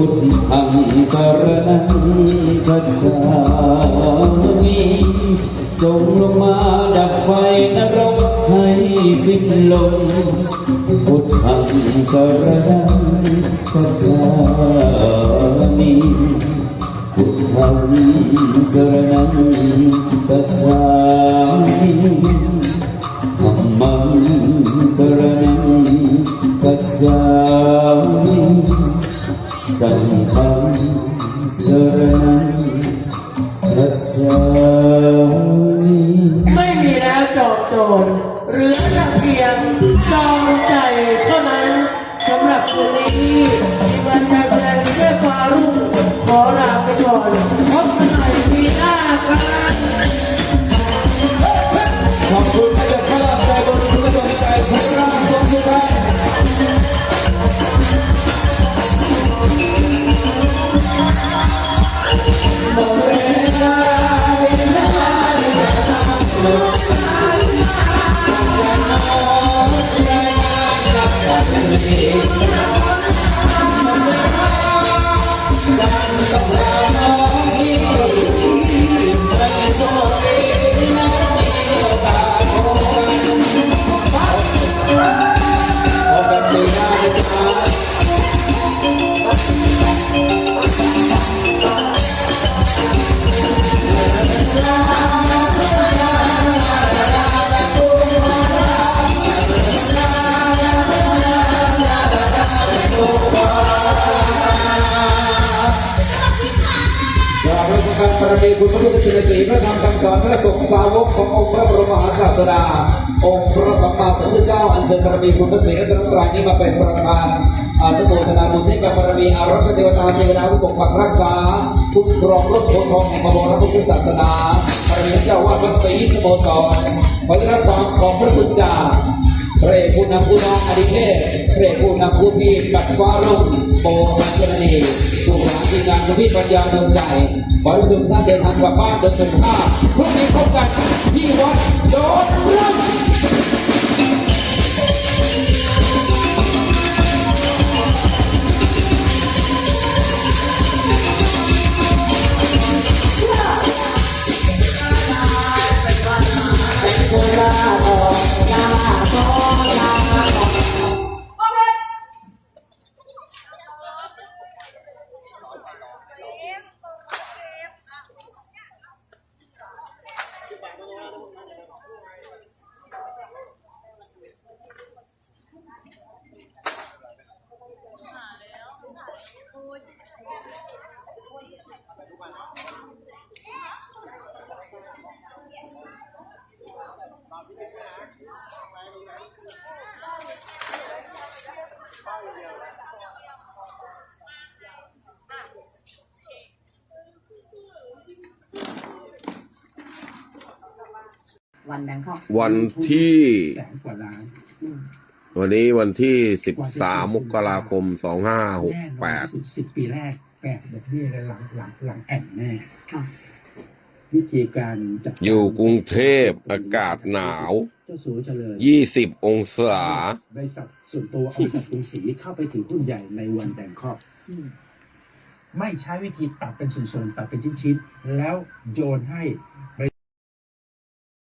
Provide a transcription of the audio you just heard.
พุทธังสรณังคัจฉามิจงลงมาดับไฟนรกให้สิ้นลมพุทธังสรณังคัจฉามิพุทธังสรณังคัจฉามิ สังฆังสรณังกัจฉาไม่มีแล้วจอบโจรหลือแต่เพียงจองใจเท่านั้นสำหรับคืนนี้ที่วันการแสดงด้วยฟ้ารุ่งขอลาไปก่อนพบกันใหม่ปีหน้าครับขอบคุณ พ รมีคุณพระพุทธชินสีพระธรรมคำสอนพระสงฆ์สาวกขององค์พระบรมมหาศาสดา องค์พระสัมมาสัมพุทธเจ้าอัญเชิญบารมีคุณพระศรีรัตนตรัยนี้มาเป็นประธานอนุโมทนาบุญให้กับบารมีอารักษ์เทวดาเทวดาผู้ปกปักรักษาคุ้ครองรถโพธิ์ทองแห่งพรรมพุทธศาสนาบารมีเจ้าวาดวัดศรีสโมสรขอได้รับความของพระคุณเจ้าพรผู้นำผู้น้องอดิเทพพรผู้นำผู้พี่ปัดฟ้ารุ่งโบมัชนีผู้บริหารทีมงานคุณพี่ปัญญาดวงใจ ขอให้ทุกท่านเดินทางกลับบ้านโดยสุขภาพพรุ่งนี้พบกันที่วัดโดน วันแบงคอกวันที่ แสนกว่าล้านวันนี้วันที่กว่าจะ13 มกราคม แน่นอน2568 สุดสิบปีแรกแปดดอกเบี้ยเลยหลังหลังหลังแอนแน่ ค่ะ วิธีการจัดการอยู่กรุงเทพอากาศหนาว เจ้าสัวเจริญ20 องศา บริษัทส่วนตัวบริษัทกรุงศรีเข้าไปถือหุ้นใหญ่ในวันแบงคอก อืม ไม่ใช้วิธีตัดเป็นส่วนๆตัดเป็นชิ้นๆ แล้วโยนให้